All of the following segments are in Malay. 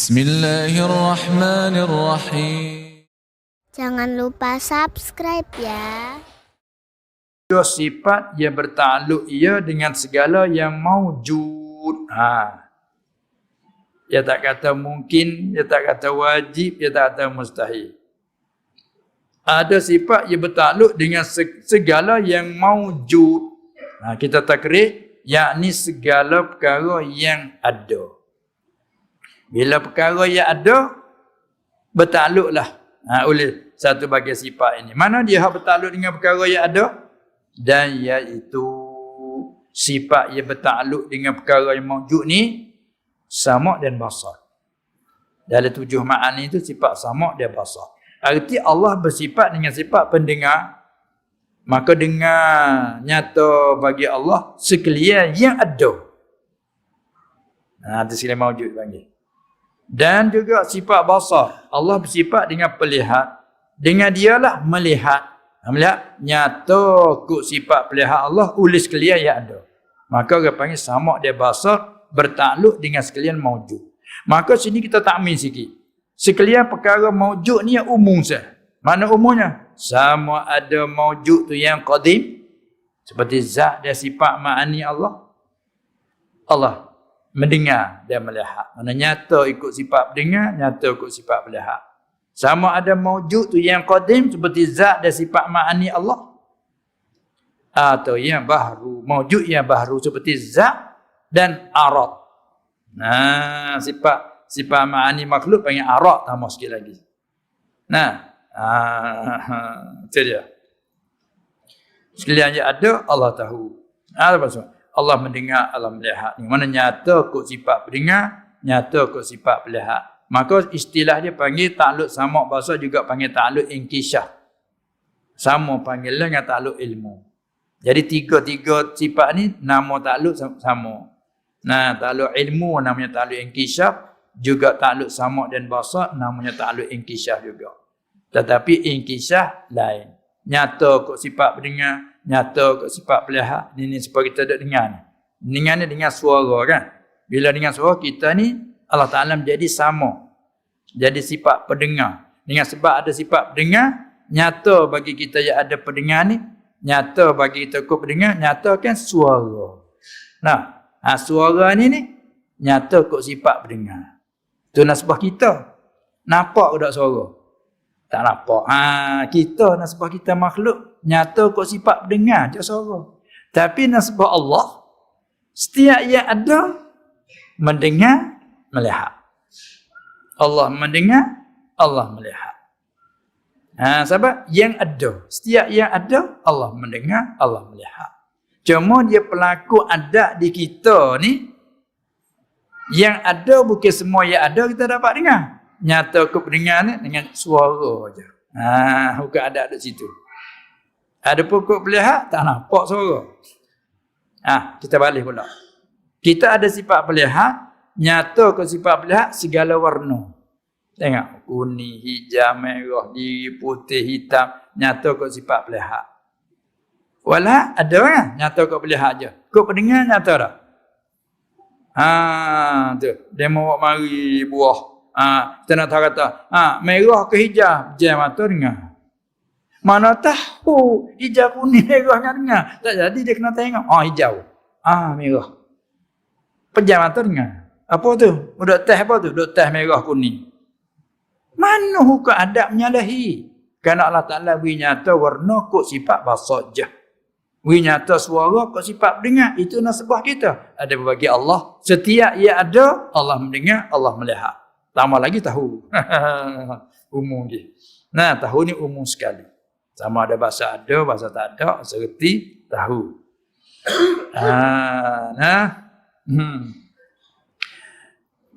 Bismillahirrahmanirrahim. Jangan lupa subscribe ya. Dua sifat yang bertakluk ia dengan segala yang maujud. Ha. Dia tak kata mungkin, dia tak kata wajib, dia tak kata mustahil. Ada sifat yang bertakluk dengan segala yang maujud. Ha, kita takrif, yakni segala perkara yang ada. Bila perkara yang ada, bertakluklah ha, oleh satu bagian sifat ini. Mana dia bertakluk dengan perkara yang ada? dan iaitu sifat yang bertakluk dengan perkara yang mawjud ni sama dan basar. Dalam tujuh ma'ani itu sifat sama dan basar. Arti Allah bersifat dengan sifat pendengar maka dengar nyata bagi Allah sekalian yang ada. Nah, itu sekalian mawjud panggil. Dan juga sifat basar. Allah bersifat dengan pelihat. Dengan dialah melihat. Melihat nyata kut sifat pelihara Allah ulis sekalian yang ada. Maka orang panggil sama dia basar bertakluk dengan sekalian maujud. Maka sini kita takmin sikit. Sekalian perkara maujud ni yang umum sah. Mana umumnya? Sama ada maujud tu yang qadim. Seperti zat dan sifat ma'ani Allah. Allah mendengar dan melihat. Mana nyata ikut sifat dengar, nyata ikut sifat melihat. Sama ada maujud tu yang qadim seperti zat dan sifat ma'ani Allah. Atau yang baru. Maujud yang baru seperti zat dan arat. Nah, sifat sifat ma'ani makhluk panggil arat tambah sikit lagi. Nah, ah, itu dia. Sekalian yang ada, Allah tahu. Apa maksud? Allah mendengar, Allah melihat. Mana nyata kok sifat pendengar, nyata kok sifat melihat. Maka istilah dia panggil takluk sama bahasa juga panggil takluk inkishah. Sama panggil dengan takluk ilmu. Jadi tiga-tiga sifat ni nama takluk sama. Nah, takluk ilmu namanya takluk inkishah. Juga takluk sama dan bahasa namanya takluk inkishah juga. Tetapi inkishah lain. Nyata kok sifat berdengar. Nyata kok sifat pelihak. Ini, ini supaya kita ada dengar ni. Dengar ni dengan suara kan. Bila dengan suara kita ni Allah Ta'ala menjadi sama. Jadi sifat pendengar. Dengan sebab ada sifat pendengar, nyata bagi kita yang ada pendengar ni, nyata bagi kita kau pendengar, nyata kan suara. Nah, ha, suara ni ni, nyata kok sifat pendengar. Itu nasbah kita. Nampak tak suara? Tak nampak. Ha, kita nasbah kita makhluk, nyata kok sifat pendengar je suara. Tapi nasbah Allah, setiap yang ada, mendengar, melihat. Allah mendengar, Allah melihat. Ha, sebab yang ada, setiap yang ada, Allah mendengar, Allah melihat. Cuma dia pelaku ada di kita ni, yang ada bukan semua yang ada kita dapat dengar. Nyata dengar ni dengan suara je. Ha, bukan ada di situ. Ada pokok melihat, tak nampak suara. Ha, kita balik pula. Kita ada sifat melihat, nyata ke sifat melihat segala warna. Tengok kuning, hijau, merah, biru, putih, hitam, nyata ke sifat melihat. Wala ada kan nyata kau melihat aja. Kau pendengar nyata tak? Ha tu, dia mau mari buah. Ha kita nak kata, ha merah ke hijau, jam mata dengar. Mana tahu hijau kuning merahnya dengar. Tak jadi dia kena tengok. Oh hijau. Ah merah. Pejam mata dengar. Apa tu? Duduk teh apa tu? Duduk teh merah kuning. Mana hukum adab menyalahi? Kerana Allah Ta'ala beri nyata warna kok sifat basat je. Beri nyata suara kok sifat dengar. Itu nasibah kita. Ada berbagi Allah. Setiap ia ada, Allah mendengar, Allah melihat. Tambah lagi tahu. umum dia. Nah, tahu ni umum sekali. Sama ada bahasa ada, bahasa tak ada, serti tahu. ah, nah. Hmm.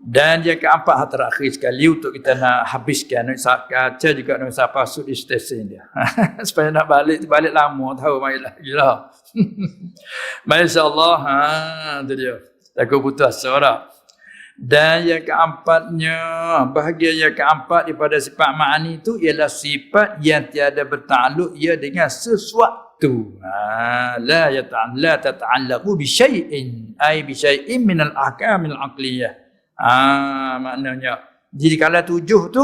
Dan yang keempat hal terakhir sekali untuk kita nak habiskan nak kaca juga nak usah pasut di stesen dia. Supaya nak balik balik lama tahu mai lah. Masya-Allah ha tu dia. Aku putus asa Dan yang keempatnya, bahagian yang keempat daripada sifat ma'ani itu ialah sifat yang tiada bertakluk ia dengan sesuatu. Ha, la yata'alla tata'allaqu bi syai'in ay bi syai'in min al-ahkamil aqliyah. Ah, maknanya Jadi kalau tujuh tu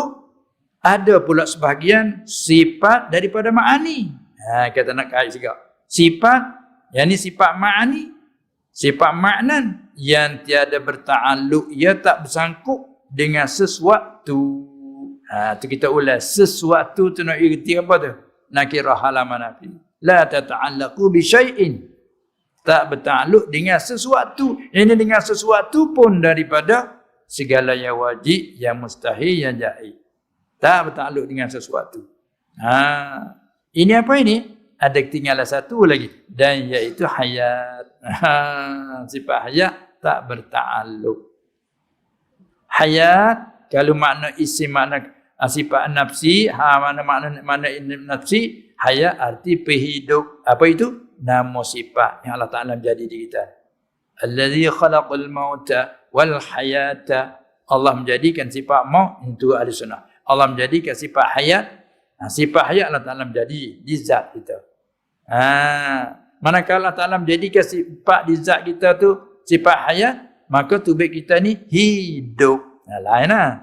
ada pula sebahagian sifat daripada ma'ani. Ha, kata nak kait juga. Sifat, yang ni sifat ma'ani. Sifat maknan yang tiada berta'aluk, ia tak bersangkut dengan sesuatu. Ha, tu kita ulas. Sesuatu tu nak erti apa tu? Nak kira halaman api. La tata'allaku bi syai'in. Tak berta'aluk dengan sesuatu. Ini dengan sesuatu pun daripada segala yang wajib, yang mustahil, yang jahil. Tak bertakluk dengan sesuatu. Ha. Ini apa ini? Ada ketinggalan satu lagi. Dan iaitu hayat. Ha. Sifat hayat tak bertakluk. Hayat, kalau makna isi makna ha, sifat nafsi, ha, mana makna mana nafsi, hayat arti perhidup. Apa itu? Nama sifat yang Allah Ta'ala menjadi di kita. Alladhi khalaqul mauta wal hayata Allah menjadikan sifat maut itu ahli sunnah. Allah menjadikan sifat hayat. Ha, sifat hayat Allah Ta'ala menjadi di zat kita. Ha, manakala Ta'ala menjadikan sifat di zat kita tu sifat hayat, maka tubik kita ni hidup. Ha, lain lah.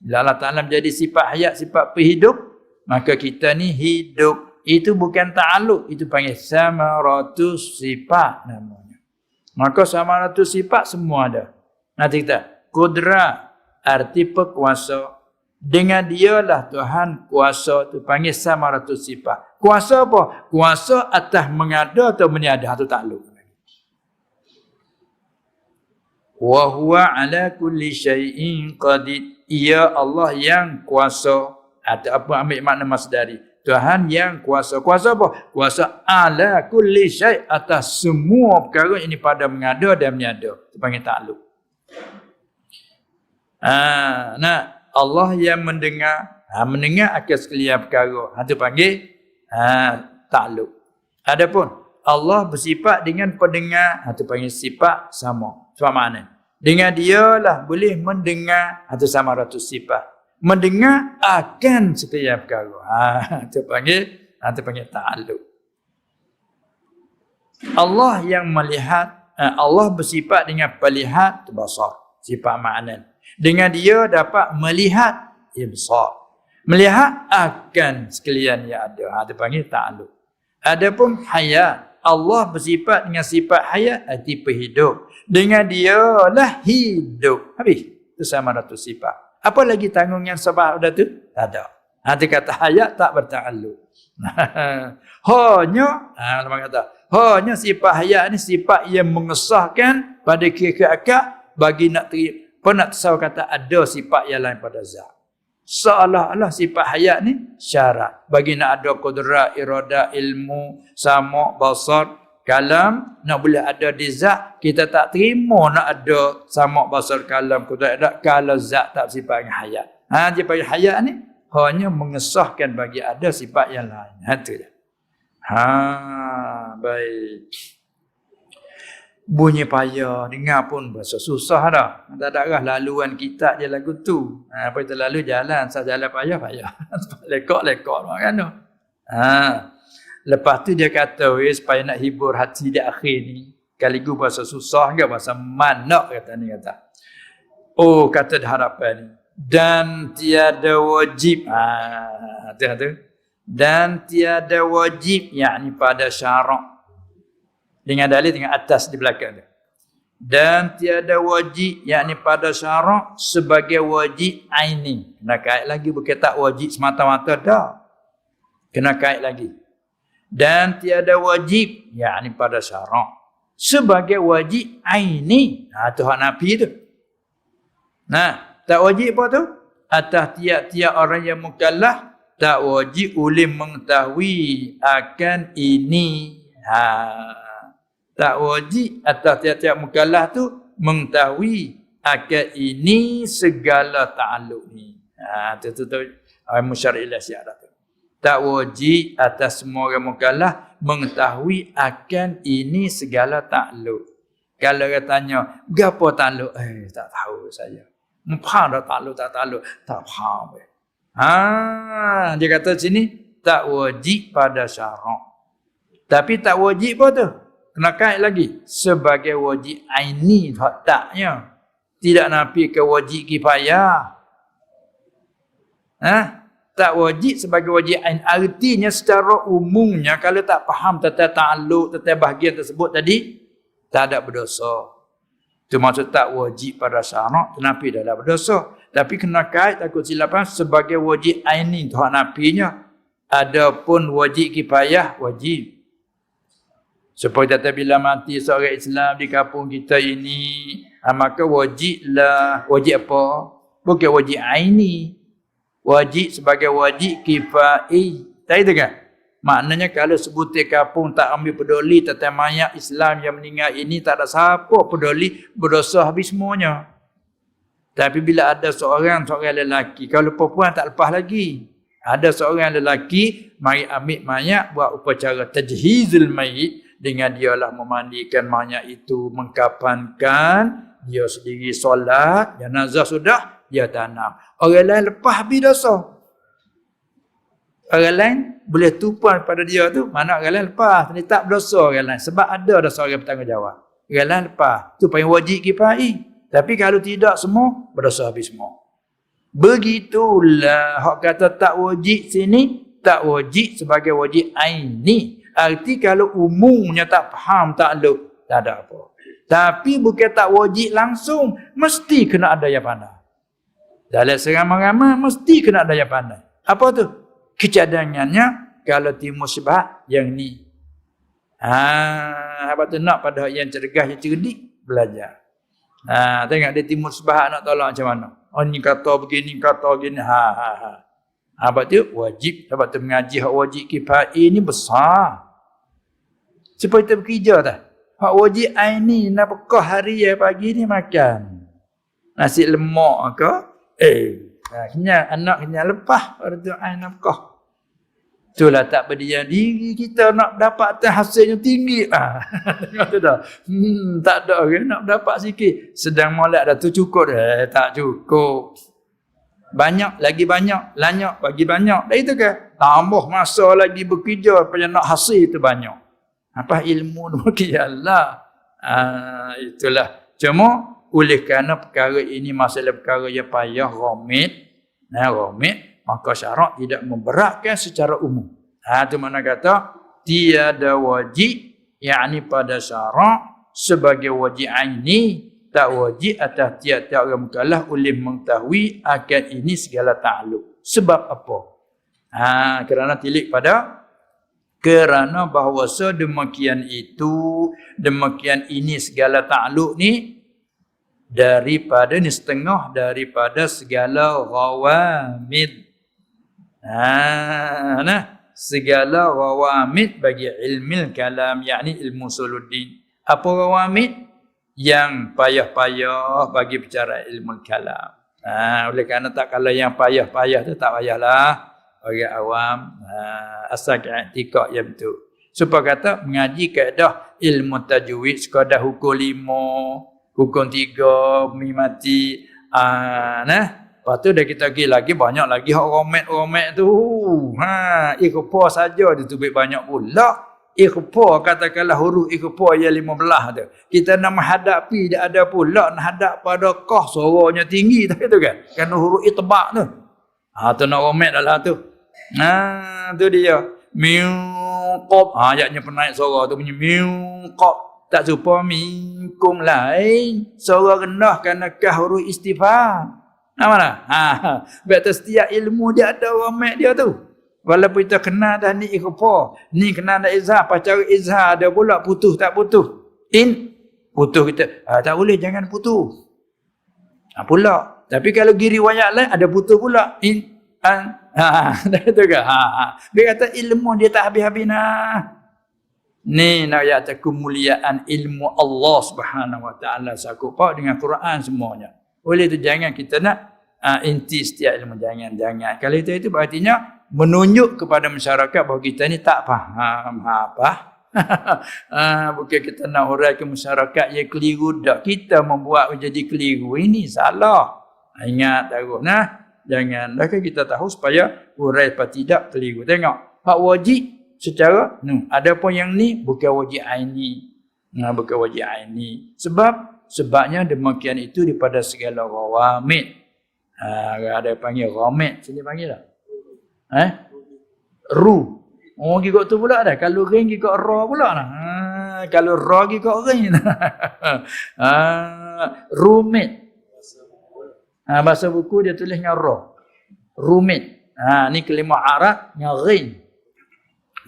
Bila Allah Ta'ala menjadi sifat hayat, sifat perhidup, maka kita ni hidup. Itu bukan ta'aluk. Itu panggil samaratus sifat namanya. Maka samaratus sifat semua ada. Nanti kita kudra arti pekuasa dengan dialah Tuhan kuasa tu panggil sama ratus sifat kuasa apa? Kuasa atas mengada atau meniada itu takluk. Wa huwa ala kulli syai'in qadir. Ia Allah yang kuasa. Atau apa ambil makna masdari Tuhan yang kuasa. Kuasa apa? Kuasa ala kulli syai' atas semua perkara ini pada mengada dan meniada. Itu panggil takluk. Ha, nah, Allah yang mendengar, ha, mendengar akan sekalian perkara. Ha, itu panggil ha, takluk. Adapun Allah bersifat dengan pendengar, ha, itu panggil sifat sama. Sebab mana? Dengan dia lah boleh mendengar, ha, itu sama ratus sifat. Mendengar akan sekalian perkara. Ha, itu panggil, ha, itu panggil takluk. Allah yang melihat, ha, Allah bersifat dengan pelihat, itu basar. Sifat makna. Dengan dia dapat melihat ibsar. Melihat akan sekalian yang ada. Ha, dia panggil ta'aluk. Adapun hayat. Allah bersifat dengan sifat hayat arti perhidup. Dengan dia lah hidup. Habis. Itu sama ratu sifat. Apa lagi tanggung yang sebab dah tu? Tak ada. Nanti kata hayat tak berta'aluk. hanya, ha, kata, hanya sifat hayat ni sifat yang mengesahkan pada kira-kira akak bagi nak kau nak tahu kata ada sifat yang lain pada zat. Seolah-olah sifat hayat ni syarat. Bagi nak ada kudrat, irada, ilmu, sama, basar, kalam, nak boleh ada di zat, kita tak terima nak ada sama, basar, kalam, kudrat, irada, kalau zat tak sifat yang hayat. Ha, dia panggil hayat ni, hanya mengesahkan bagi ada sifat yang lain. Ha, tu dia. Ha, baik bunyi payah dengar pun bahasa susah dah. Tak ada arah laluan kita je lagu tu. Ha, apa itu lalu jalan sah jalan payah payah. Lekok lekok kan tu. Ha. lepas tu dia kata supaya nak hibur hati di akhir ni kaligu bahasa susah ke bahasa manak kata ni kata. Oh kata harapan ni. Dan tiada wajib. Ha, tu, tu. dan tiada wajib yakni pada syarak dengan dalil dengan atas di belakang dia. Dan tiada wajib yakni pada syarak sebagai wajib aini. Kena kait lagi bukan tak wajib semata-mata dah. Kena kait lagi. Dan tiada wajib yakni pada syarak sebagai wajib aini. Ha tu hak Nabi tu. Nah, tak wajib apa tu? Atas tiap-tiap orang yang mukallaf tak wajib ulil mengetahui akan ini. Ha tak wajib atas tiap-tiap mukallaf tu mengetahui akan ini segala ta'aluk ni. Ha, tu tu tu musyarilah syarat tu. Tak wajib atas semua orang mukallaf mengetahui akan ini segala ta'aluk. Kalau dia tanya, berapa ta'aluk? Eh, tak tahu saya. Faham tak ta'aluk, tak ta'aluk? Tak faham. Ha, dia kata sini, tak wajib pada syarat. Tapi tak wajib apa tu? Kena kait lagi sebagai wajib aini taknya tidak nafi ke wajib kifayah Ha? Tak wajib sebagai wajib ain. Artinya secara umumnya kalau tak faham tentang ta'aluk, tentang bahagian tersebut tadi, tak ada berdosa. Itu maksud tak wajib pada syarak, tetapi dah ada berdosa. Tapi kena kait takut silapan sebagai wajib aini Tuhan napinya. Adapun wajib kifayah, wajib. Supaya tata bila mati seorang Islam di kampung kita ini, ha, maka wajiblah, wajib apa? Bukan wajib aini. Wajib sebagai wajib kifai. Tak itu kan? Maknanya kalau sebutir kampung tak ambil peduli tentang mayat Islam yang meninggal ini, tak ada siapa peduli berdosa habis semuanya. Tapi bila ada seorang, seorang lelaki, kalau perempuan tak lepas lagi. Ada seorang lelaki, mari ambil mayat, buat upacara tajhizul mayit, dengan dialah memandikan mayat itu, mengkapankan, dia sendiri solat, jenazah sudah, dia tanam. Orang lain lepas habis dosa. Orang lain boleh tumpah pada dia tu, mana orang lain lepas. Ini tak berdosa orang lain. Sebab ada dosa orang bertanggungjawab. Orang lain lepas. Itu paling wajib kifai. Tapi kalau tidak semua, berdosa habis semua. Begitulah hak kata tak wajib sini, tak wajib sebagai wajib aini. Arti kalau umumnya tak faham takluk, tak ada apa. Tapi bukan tak wajib langsung, mesti kena ada yang pandai. Dalam seramai-ramai, mesti kena ada yang pandai. Apa tu? Kecadangannya, kalau timur sebab yang ni. Ha, apa tu nak pada yang cergas, yang cerdik, belajar. Ha, tengok dia timur sebab nak tolak macam mana. Oh ni kata begini, kata begini. Ha, ha, ha. Sebab tu wajib, sebab tu mengaji hak wajib kifai ni besar. Supaya kita bekerja tak? Hak wajib ain ni nak bekah hari ya pagi ni makan. Nasi lemak ke? Eh, ha, kenyang anak kenyang lepas pada tu ain nak bekah. Itulah tak berdiam diri kita nak dapat hasilnya tinggi. Ah, tengok tu dah. Hmm, tak ada ke nak dapat sikit. Sedang molek dah tu cukup dah. Eh, tak cukup. Banyak lagi banyak, lanyak bagi banyak. Dah itu ke? Tambah masa lagi bekerja supaya nak hasil itu banyak. Apa ilmu tu Allah. Ah, itulah. Cuma oleh kerana perkara ini masalah perkara yang payah romit. Nah, romit maka syarak tidak memberatkan secara umum. Ha tu mana kata tiada wajib yakni pada syarak sebagai wajib aini tak wajib atas tiap-tiap orang mukallaf oleh mengetahui akan ini segala takluk. Sebab apa? Ha kerana tilik pada kerana bahawa sedemikian itu demikian ini segala takluk ni daripada ni setengah daripada segala ghawamid Ha, nah, segala rawamid bagi ilmu kalam yakni ilmu suluddin. Apa rawamid? Yang payah-payah bagi bicara ilmu kalam. Ha, oleh kerana tak kalau yang payah-payah tu tak payahlah bagi awam ha, asal i'tikad yang tu. Supaya kata mengaji kaedah ilmu tajwid sekadar hukum lima, hukum tiga, mimati, ah, nah, Lepas tu dah kita pergi lagi banyak lagi hak romet-romet tu. Ha, ikhfa saja ditubik banyak pula. Ikhfa katakanlah huruf ikhfa yang lima belah tu. Kita nak menghadapi dia ada pula nak hadap pada kah suaranya tinggi tak itu kan. Kerana huruf itbak tu. Ha tu nak romet dalam tu. Ha tu dia. Miuqab. Ha ayatnya penaik suara tu bunyi miuqab. Tak serupa minkum lain. Suara rendah kerana kah huruf istifham. Nah mana? Ha. Betul setiap ilmu dia ada ramat dia tu. Walaupun kita kenal dah ni ikhfa, ni kenal dah izhar, pacar izhar ada pula putus tak putus. In putus kita. Ha, tak boleh jangan putus. Ha, pula. Tapi kalau giri riwayat lain ada putus pula. In an ha, dah tu ke? Ha, ha. Dia kata ilmu dia tak habis-habis nah. Ni nak ya kemuliaan ilmu Allah Subhanahu Wa Taala sakupa dengan Quran semuanya. Oleh itu jangan kita nak uh, inti setiap ilmu jangan jangan. Kalau itu itu berartinya menunjuk kepada masyarakat bahawa kita ni tak faham apa. uh, bukan kita nak urai ke masyarakat yang keliru dak kita membuat menjadi keliru ini salah. Ingat tahu nah. Jangan dah kita tahu supaya urai apa tidak keliru. Tengok hak wajib secara nu ada pun yang ni bukan wajib aini. Nah bukan wajib aini. Sebab sebabnya demikian itu daripada segala rawamid. Ha, ada panggil romet. Sini panggil tak? Eh? Ru. Oh, gigok tu pula dah. Kalau ring gigok ra pula lah. Ha, kalau ra gigok ring. ha, rumit. Ha, bahasa buku dia tulis dengan ra. Rumit. Ha, ni kelima Arab dengan rin.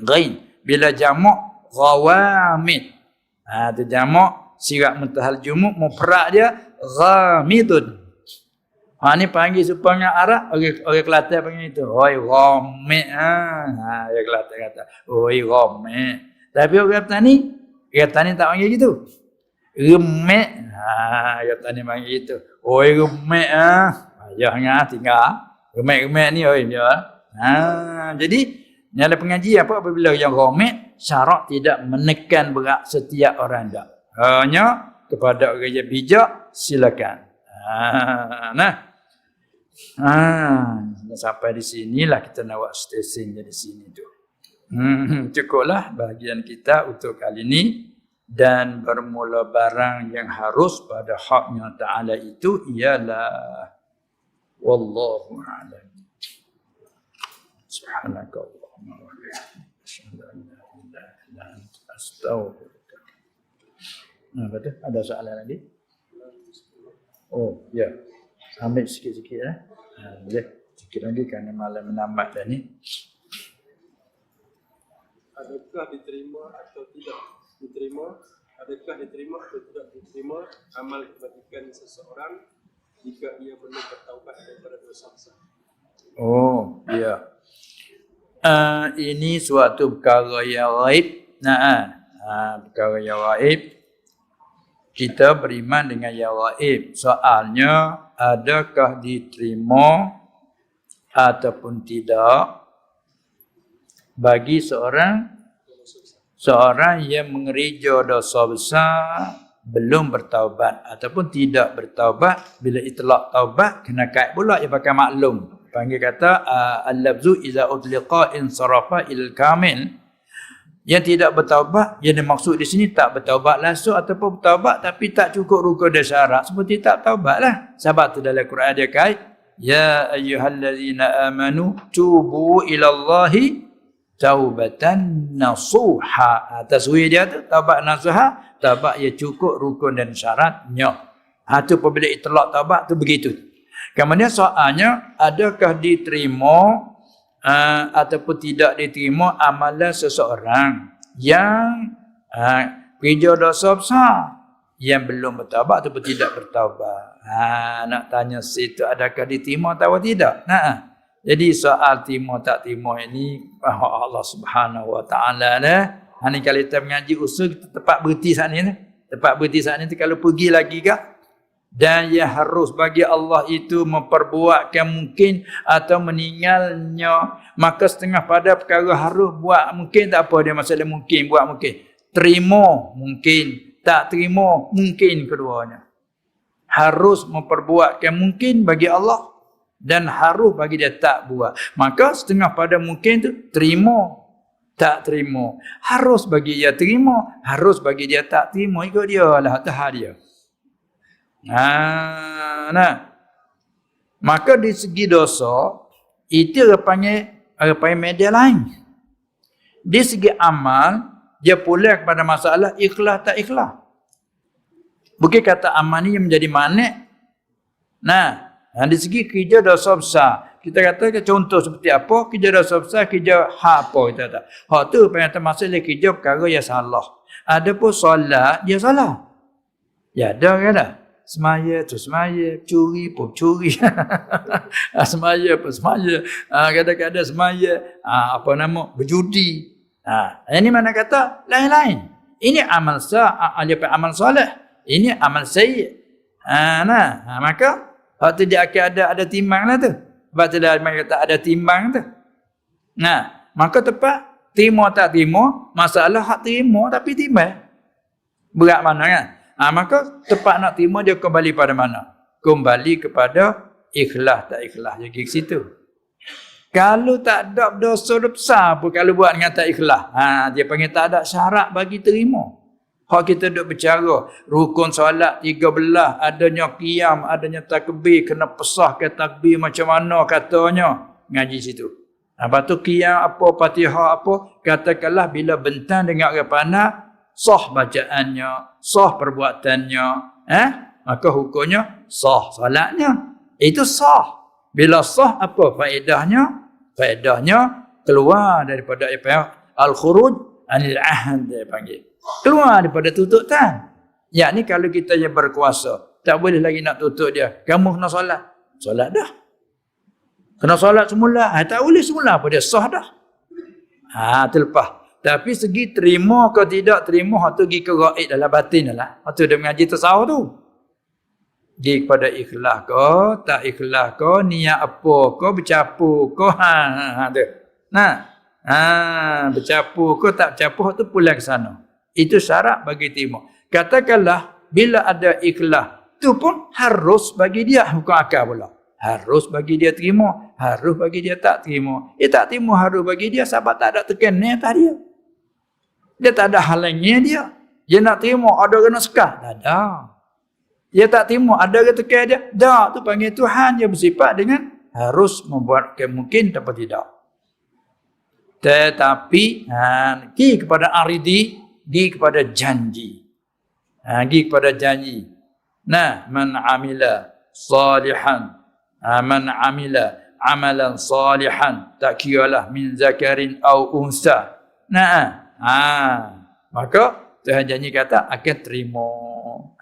Rin. Bila jamak ghawamid. Ha, tu jamak sirat mutahal jumuk mufrad dia ghamidun. Ha ni panggil supaya Arab orang orang Kelantan panggil itu. Oi ghamid ha. Ha orang Kelantan kata. Oi ghamid. Tapi orang Tani, orang Tani tak panggil gitu. Remek. Ha orang Tani panggil itu. Oi remek ha. Ya ngah tinggal. Remek-remek ni oi dia. Ha jadi dalam pengaji apa apabila yang ghamid syarak tidak menekan berat setiap orang dak. Hanya kepada orang yang bijak silakan. Ha, nah. Ha, sampai di sinilah kita nak buat stesen di sini tu. Hmm, cukuplah bahagian kita untuk kali ini dan bermula barang yang harus pada haknya Ta'ala itu ialah Wallahu a'lam. Subhanakallahumma wa bihamdika. Astaghfirullah. Nah. Ada soalan lagi? Oh, ya. Ambil sikit-sikit eh. Ha, boleh. Sikit lagi kerana malam menambat dah ni. Adakah diterima atau tidak diterima? Adakah diterima atau tidak diterima amal kebajikan seseorang jika ia belum bertaubat daripada dosa besar? Oh, ya. Uh, ini suatu perkara yang gaib. Nah, uh, perkara yang gaib. Kita beriman dengan yang gaib. Soalnya, adakah diterima ataupun tidak bagi seorang seorang yang mengereja dosa besar belum bertaubat ataupun tidak bertaubat? Bila itlaq taubat kena kait pula dia pakai maklum. Panggil kata al-lafzu iza utliqa in sarafa il kamil yang tidak bertaubat yang dimaksud di sini tak bertaubat langsung ataupun bertaubat tapi tak cukup rukun dan syarat seperti tak taubat lah. Sebab tu dalam Quran dia kait ya ayyuhallazina amanu tubu ila Allahi taubatan nasuha. Atas dia tu taubat nasuha taubat yang cukup rukun dan syaratnya ha tu apabila itlaq taubat tu begitu. Kemudian soalnya adakah diterima uh, ataupun tidak diterima amalan seseorang yang uh, kerja dosa besar yang belum bertaubat ataupun tidak bertaubat. Ha nak tanya situ adakah diterima atau tidak? Nah jadi soal terima tak terima ini Allah Subhanahu Wa Taala lah. Ha ni kalau kita mengaji usul kita tempat berhenti saat ni Tempat berhenti saat ni kalau pergi lagi ke dan yang harus bagi Allah itu memperbuatkan mungkin atau meninggalnya maka setengah pada perkara harus buat mungkin tak apa dia masalah mungkin buat mungkin terima mungkin tak terima mungkin keduanya harus memperbuatkan mungkin bagi Allah dan harus bagi dia tak buat. Maka setengah pada mungkin tu terima tak terima. Harus bagi dia terima, harus bagi dia tak terima ikut dia lah tahap dia. Ha, nah. Maka di segi dosa itu dia panggil dia panggil media lain. Di segi amal dia pula kepada masalah ikhlas tak ikhlas. Bukan kata amal ni yang menjadi manik. Nah, Ha, di segi kerja dosa besar. Kita kata contoh seperti apa, kerja dosa besar, kerja hak apa kita kata. Hak tu pengen masalah kerja perkara yang salah. Ada pun solat, dia salah. Ya ada kan ada. Semaya tu semaya, curi pun curi. Ha, semaya pun semaya. Ha, kadang-kadang semaya, ha, apa nama, berjudi. Ini mana kata? Lain-lain. Ini amal sah, amal soleh. Ini amal sayyid. Nah, maka Waktu dia akan ada ada timbang lah tu. Sebab tu dah kata ada timbang tu. Nah, maka tepat terima tak terima, masalah hak terima tapi timbang. Berat mana kan? Ha, maka tepat nak terima dia kembali pada mana? Kembali kepada ikhlas tak ikhlas jadi ke situ. Kalau tak ada dosa besar pun kalau buat dengan tak ikhlas. Ha, dia panggil tak ada syarat bagi terima. Hak kita duk bercara, rukun solat 13, adanya qiyam, adanya takbir, kena pesah ke takbir macam mana katanya. Ngaji situ. Lepas tu qiyam apa, fatihah apa, katakanlah bila bentang dengan orang pandai, sah bacaannya, sah perbuatannya, eh? maka hukumnya sah solatnya. Itu sah. Bila sah apa faedahnya? Faedahnya keluar daripada apa ya? Al-khuruj anil ahd dia panggil. Keluar daripada tuntutan. Yakni kalau kita yang berkuasa, tak boleh lagi nak tutup dia. Kamu kena solat. Solat dah. Kena solat semula. Ha, tak boleh semula apa dia sah dah. Ha, terlepas. Tapi segi terima ke tidak terima, tu pergi ke gaib dalam batin lah. Itu dia mengaji tasawuf tu. Pergi kepada ikhlas ke, tak ikhlas ke, niat apa ke, bercapu ke, ha, ha, ha, tu. Nah, ha, bercapu ke, tak bercapu, tu pulang ke sana. Itu syarat bagi terima. Katakanlah, bila ada ikhlas, tu pun harus bagi dia hukum akal pula. Harus bagi dia terima, harus bagi dia tak terima. Dia tak terima harus bagi dia sebab tak ada tekan ni atas dia. Dia tak ada halangnya dia. Dia nak terima, ada kena sekah. Tak ada. Dia tak terima, ada kena tekan dia. Tak, tu panggil Tuhan. Dia bersifat dengan harus membuat kemungkin atau tidak. Tetapi, ha, pergi kepada aridi, pergi kepada janji. Ha, pergi kepada janji. Nah, man amila salihan. Ha, man amila amalan salihan. Tak kiralah min zakarin au unsa. Nah, ha, maka Tuhan janji kata akan terima.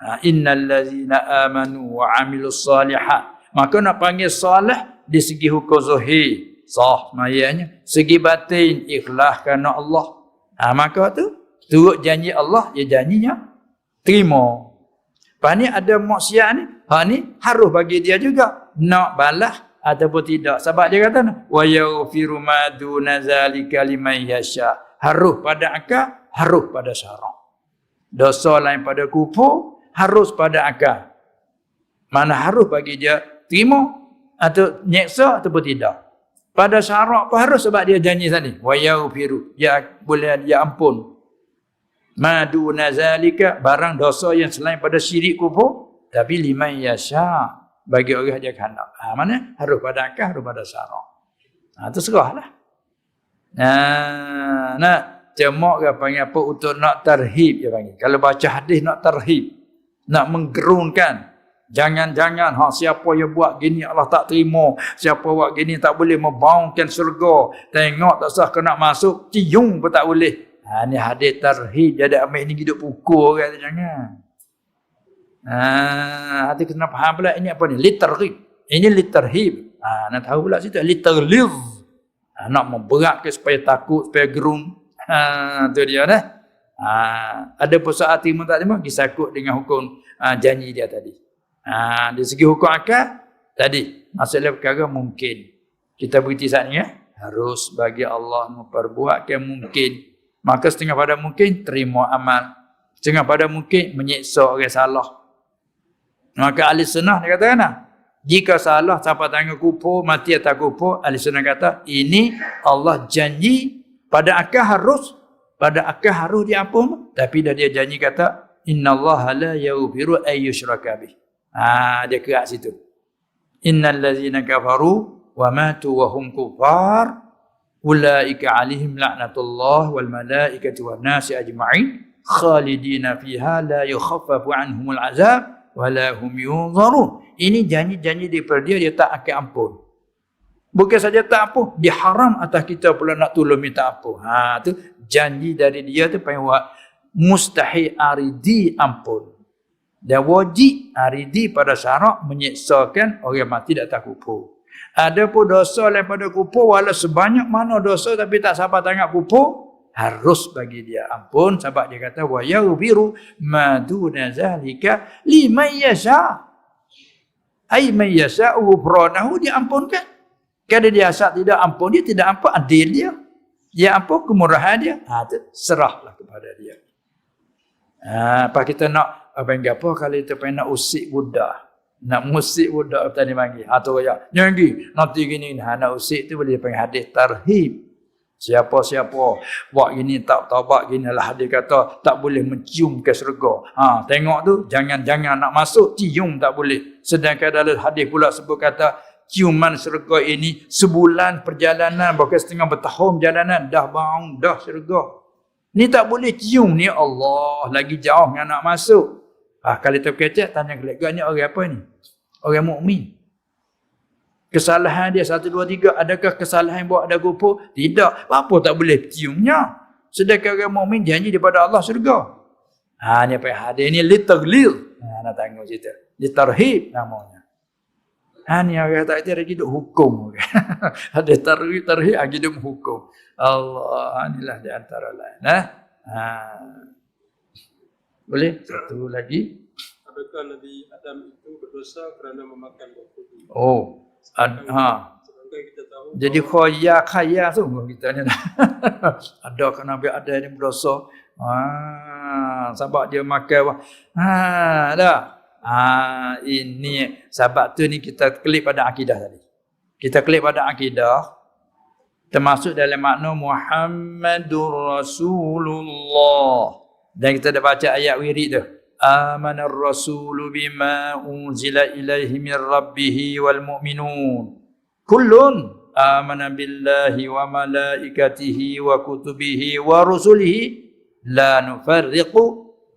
Ha, innal ladzina amanu wa amilus salihat. Maka nak panggil salih di segi hukum zahir. Sah mayanya segi batin ikhlas kerana Allah. Ha, maka tu turut janji Allah ya janjinya terima. Lepas ni ada maksiat ni ha ni harus bagi dia juga. Nak balas ataupun tidak. Sebab dia kata wa yaghfiru ma duna zalika liman yasha harus pada akal harus pada syarak dosa lain pada kufur harus pada akal mana harus bagi dia terima atau nyeksa ataupun tidak pada syarak pun harus sebab dia janji tadi. Wa yaghfiru. Ya boleh dia ampun. Madu nazalika barang dosa yang selain pada syirik kufur tapi liman yasha bagi orang dia kehendak. Ha, mana? Harus pada akal, harus pada syarak. Ha, tu serahlah. Nah, nah, cemak ke panggil apa untuk nak terhib dia panggil. Kalau baca hadis nak terhib, nak menggerunkan, Jangan-jangan ha, siapa yang buat gini Allah tak terima. Siapa buat gini tak boleh membaungkan surga. Tengok tak sah kena masuk. Cium pun tak boleh. Ha, ni hadis tarhib. Jadi ambil ni hidup pukul kata jangan. Ha, hati kena faham pula ini apa ni? Litarhib. Ini litarhib. Ha, nak tahu pula situ. Litarliv. Ha, nak memberatkan supaya takut, supaya gerung. Ha, tu dia dah. Ha, ada pun saat terima tak terima, disakut dengan hukum ha, janji dia tadi. Ha, dari segi hukum akal, tadi, masalah perkara mungkin. Kita berhenti saat ini, ya? harus bagi Allah memperbuat yang mungkin. Maka setengah pada mungkin, terima amal. Setengah pada mungkin, menyiksa orang salah. Maka ahli sunnah dia katakan, nah, jika salah sampai tangan kupur, mati atas kupur, ahli sunnah kata, ini Allah janji pada akal harus, pada akal harus diampun. Tapi dah dia janji kata, Inna Allah la yawfiru ayyushraka Ha, dia kerak situ. Innal ladzina kafaru wa matu wa hum kufar ulaika alaihim la'natullah wal malaikati wan nasi ajma'in khalidina fiha la yukhaffafu anhumul azab wa la hum yunzarun. Ini janji-janji daripada dia dia tak akan ampun. Bukan saja tak ampun, diharam atas kita pula nak tolong minta ampun. Ha tu janji dari dia tu panggil mustahil aridi ampun. Dan wajib aridi pada syarak menyeksakan orang mati tak kupur. Ada pun dosa daripada kupur walau sebanyak mana dosa tapi tak sampai tangan kupur harus bagi dia ampun sebab dia kata wa yaghfiru ma duna zalika liman yasha. Ai man yasha ghufranahu diampunkan. Kalau dia asal tidak ampun dia tidak ampun adil dia. Dia ampun kemurahan dia. Ha, serahlah kepada dia. Ha, apa kita nak apa yang apa kalau kita pengen nak usik budak nak musik budak tadi panggil atau ya nyanggi nanti gini ha, nak usik tu boleh panggil hadis tarhib Siapa-siapa buat gini tak taubat gini lah dia kata tak boleh mencium ke syurga. Ha, tengok tu jangan-jangan nak masuk cium tak boleh. Sedangkan dalam hadis pula sebut kata ciuman syurga ini sebulan perjalanan bahkan setengah bertahun perjalanan dah bau dah syurga. Ni tak boleh cium ni Allah lagi jauh nak masuk. Ah kalau terkecek tanya kelega ni orang apa ni? Orang mukmin. Kesalahan dia satu dua tiga adakah kesalahan buat ada gupu? Tidak. Apa tak boleh ciumnya? Sedangkan orang mukmin janji daripada Allah syurga. Ha ni apa hadis ni litaglil. Ha nak tengok cerita. Litarhib namanya. Ha ni orang tak ada hidup hukum. ada tarhib tarhib lagi hidup hukum. Allah inilah di antara lain. Nah. Ha. Boleh? Satu lagi. Adakah Nabi Adam itu berdosa kerana memakan buah? Oh. Ad, ha. Jadi khoya kaya sungguh kita ni. ada kan Nabi ada ni berdosa. Ha, sebab dia makan ha, ada. Ha, ini sebab tu ni kita klik pada akidah tadi. Kita klik pada akidah termasuk dalam makna Muhammadur Rasulullah. Dan kita dah baca ayat wirid tu. Ilaihi min rabbih wal mu'minun. Kullun amana billahi wa malaikatihi wa kutubihi wa rusulihi la nufarriqu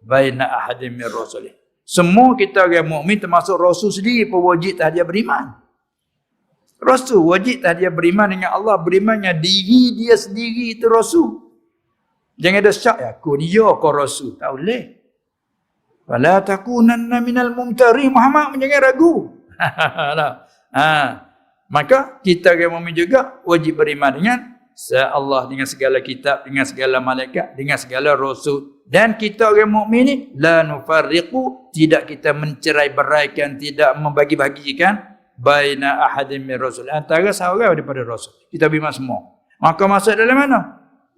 baina ahadin min rusulih. Semua kita orang mukmin termasuk rasul sendiri pun wajib tak dia beriman. Rasul wajib tak dia beriman dengan Allah, beriman dengan diri dia sendiri itu rasul. Jangan ada syak ya, aku ni ya kau rasul. Tak boleh. Wala takunanna minal mumtari Muhammad jangan ragu. ha. Maka kita orang mukmin juga wajib beriman dengan Allah dengan segala kitab, dengan segala malaikat, dengan segala rasul. Dan kita orang mukmin ni la nufarriqu tidak kita mencerai beraikan, tidak membagi-bagikan baina ahadin min rasul antara seorang daripada rasul. Kita beriman semua. Maka masuk dalam mana?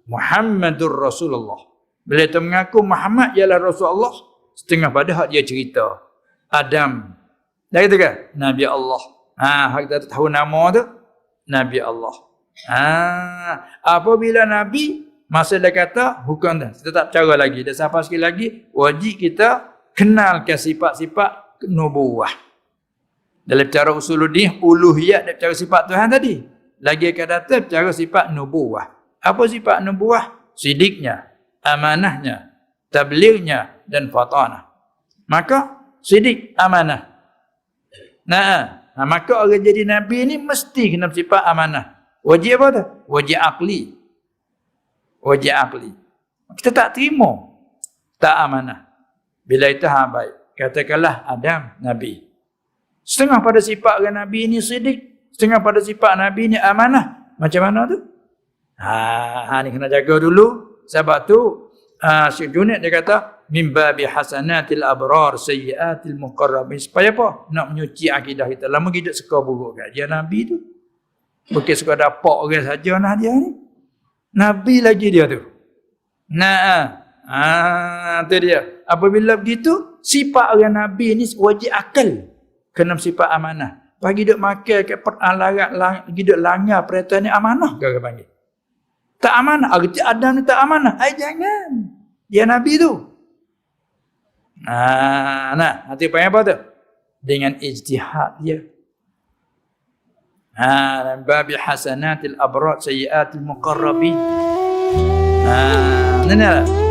Muhammadur Rasulullah. Kita mengaku Muhammad ialah Rasulullah, setengah pada hak dia cerita. Adam. Dah kata kan? Nabi Allah. Ha, hak kita tahu nama tu Nabi Allah. Ha, apabila Nabi masa dia kata hukum dah. Kita tak cara lagi. Dah siapa sikit lagi wajib kita kenalkan sifat-sifat nubuah. Dalam cara usuluddin uluhiyat dalam cara sifat Tuhan tadi. Lagi akan datang cara sifat nubuah. Apa sifat nubuah? Sidiknya, amanahnya, tablighnya dan fatanah. Maka sidik amanah. Nah, nah, maka orang jadi nabi ni mesti kena sifat amanah. Wajib apa tu? Wajib akli. Wajib akli. Kita tak terima tak amanah. Bila itu ha baik. Katakanlah Adam nabi. Setengah pada sifat orang nabi ni sidik, setengah pada sifat nabi ni amanah. Macam mana tu? Ha, ha ni kena jaga dulu. Sebab tu uh, Syekh Junaid dia kata mimba bi hasanatil abrar sayyiatil muqarrabin. Supaya apa? Nak menyuci akidah kita. Lama kita suka buruk kat dia. Nabi tu. Bukan suka dapat orang saja nah dia ni. Nabi lagi dia tu. Nah ah. Tu dia. Apabila begitu sifat orang nabi ni wajib akal. Kena sifat amanah. Bagi duk makan ke peralarat lang, hidup langgar perintah ni amanah ke orang panggil? Tak amanah. Arti Adam ni tak amanah. Ay, jangan. Dia Nabi tu. Nah, nah. Nanti apa apa tu? Dengan ijtihad dia. Ha, dan babi hasanatil abrat sayyiatil muqarrabin. Nah, nah.